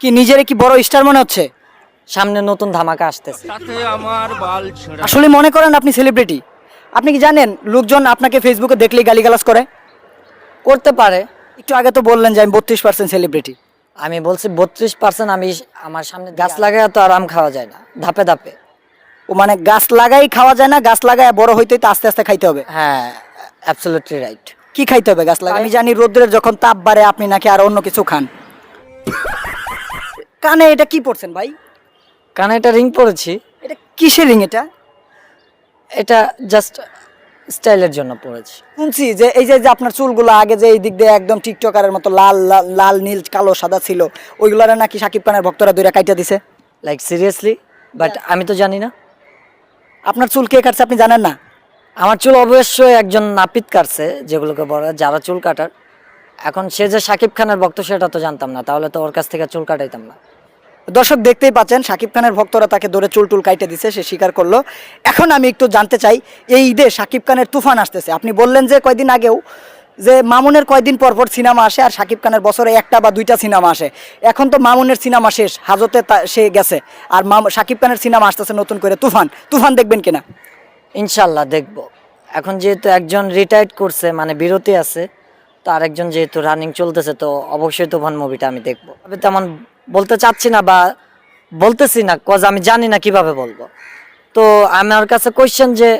কি নিজের কি বড় স্টার মনে হচ্ছে? সামনে নতুন ধামাকা আসতেছে। আসলে মনে করেন আপনি সেলিব্রিটি আপনি কি জানেন লোকজন আপনাকে ফেসবুকে দেখলেই গালিগালাজ করে? করতে পারে। একটু আগে তো বললেন যে আমি বত্রিশ পার্সেন্ট সেলিব্রিটি আমি বলছি বত্রিশ পার্সেন্ট আমি আমার সামনে গাছ লাগায় তো আরাম খাওয়া যায় না ধাপে ধাপে। ও মানে গাছ লাগাই খাওয়া যায় না গাছ লাগায় বড় হইতে তো আস্তে আস্তে খাইতে হবে? হ্যাঁ অ্যাবসলিউটলি রাইট কি খাইতে হবে গাছ লাগাই আমি জানি রোদ্রের যখন তাপ বাড়ে আপনি নাকি আর অন্য কিছু খান। কানে এটা কি পড়ছেন ভাই? কানে এটা রিং পরেছি। এটা কিসের রিং এটা? এটা জাস্ট স্টাইলের জন্য পরেছি। শুনছি যে এই যে যে আপনার চুলগুলো আগে যে এই দিক দিয়ে একদম টিকটকারের মতো লাল লাল লাল নীল কালো সাদা ছিল ওইগুলারে নাকি সাকিব খানের ভক্তরা দুইটা কাইটা দিছে? লাইক সিরিয়াসলি বাট আমি তো জানি না। আপনার চুল কে কাটছে আপনি জানেন না? আমার চুল অবশ্যই একজন নাপিত কাটছে যেগুলোকে বলে যারা চুল কাটার। এখন সে যে সাকিব খানের ভক্ত, সেটা তো জানতাম না। তাহলে তো ওর কাছ থেকে চুল কাটাইতাম না। দর্শক দেখতেই পাচ্ছেন সাকিব খানের ভক্তরা তাকে ধরে চুল টুল কাইটে দিছে, সে স্বীকার করল। এখন আমি একটু জানতে চাই, এই ঈদে সাকিব খানের তুফান আসতেছে। আপনি বললেন যে কয়দিন আগেও যে মামুনের কয়দিন পর পর সিনেমা আসে, আর সাকিব খানের বছরে একটা বা দুইটা সিনেমা আসে। এখন তো মামুনের সিনেমা শেষ, হাজতে সে গেছে। আর সাকিব খানের সিনেমা আসতেছে নতুন করে, তুফান। তুফান দেখবেন কিনা? ইনশাল্লাহ দেখব। এখন যেহেতু একজন রিটায়ার্ড করছে মানে বিরতি আছে তো আরেকজন যেহেতু রানিং চলতেছে তো অবশ্যই তুফান মুভিটা আমি দেখব। তবে তেমন বলতে চাচ্ছি না বা বলতেছি না কজ আমি জানি না কীভাবে বলব। তো আমার কাছে কোয়েশ্চেন যে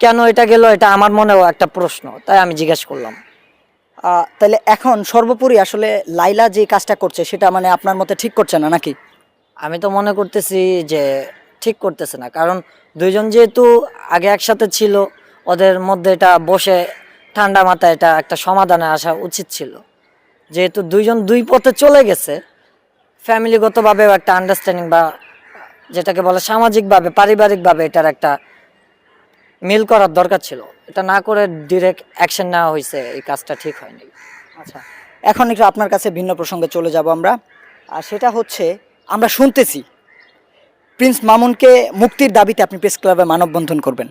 কেন এটা গেল? এটা আমার মনেও একটা প্রশ্ন তাই আমি জিজ্ঞেস করলাম। তাহলে এখন সর্বোপরি আসলে লাইলা যে কাজটা করছে সেটা মানে আপনার মতে ঠিক করছে না নাকি? আমি তো মনে করতেছি যে ঠিক করতেছে না কারণ দুইজন যেহেতু আগে একসাথে ছিল ওদের মধ্যে এটা বসে ঠান্ডা মাথায় এটা একটা সমাধানে আসা উচিত ছিল। যেহেতু দুইজন দুই পথে চলে গেছে, ফ্যামিলিগতভাবেও একটা আন্ডারস্ট্যান্ডিং বা যেটাকে বলে সামাজিকভাবে, পারিবারিকভাবে এটার একটা মিল করার দরকার ছিল। এটা না করে ডিরেক্ট অ্যাকশন নেওয়া হয়েছে, এই কাজটা ঠিক হয়নি। আচ্ছা এখন একটু আপনার কাছে ভিন্ন প্রসঙ্গে চলে যাব আমরা। আর সেটা হচ্ছে, আমরা শুনতেছি, প্রিন্স মামুনকে মুক্তির দাবিতে আপনি প্রেস ক্লাবে মানববন্ধন করবেন।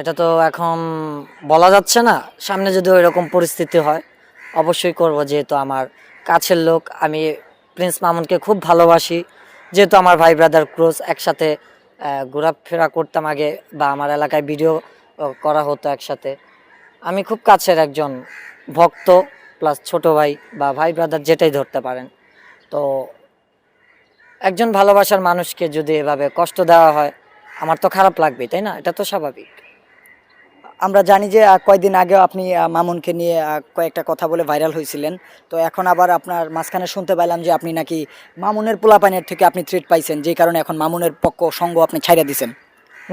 এটা তো এখন বলা যাচ্ছে না। সামনে যদি ওই রকম পরিস্থিতি হয়, অবশ্যই করব। যেহেতু আমার কাছের লোক, আমি প্রিন্স মামুনকে খুব ভালোবাসি। যেহেতু আমার ভাই ব্রাদার ক্রোজ একসাথে ঘোরাফেরা করতাম আগে বা আমার এলাকায় ভিডিও করা হতো একসাথে। আমি খুব কাছের একজন ভক্ত প্লাস ছোট ভাই বা ভাই ব্রাদার যেটাই ধরতে পারেন। তো একজন ভালোবাসার মানুষকে যদি এভাবে কষ্ট দেওয়া হয়, আমার তো খারাপ লাগবেই, তাই না? এটা তো স্বাভাবিক। আমরা জানি যে কয়েকদিন আগেও আপনি মামুনকে নিয়ে কয়েকটা কথা বলে ভাইরাল হয়েছিলেন। তো এখন আবার আপনার মাঝখানে শুনতে পাইলাম যে আপনি নাকি মামুনের পোলাপানের থেকে আপনি থ্রেট পাইছেন যেই কারণে এখন মামুনের পক্ষ সঙ্গ আপনি ছাইড়া দিছেন।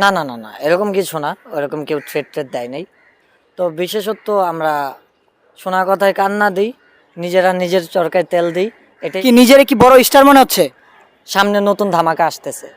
না না না না এরকম কিছু না ওরকম কেউ ট্রেড ট্রেড দেয় নাই। তো বিশেষত আমরা শোনা কথায় কান্না দিই নিজেরা নিজের চরকায় তেল দিই এটাই কি নিজের কি বড় স্টার মনে হচ্ছে? সামনে নতুন ধামাকা আসতেছে।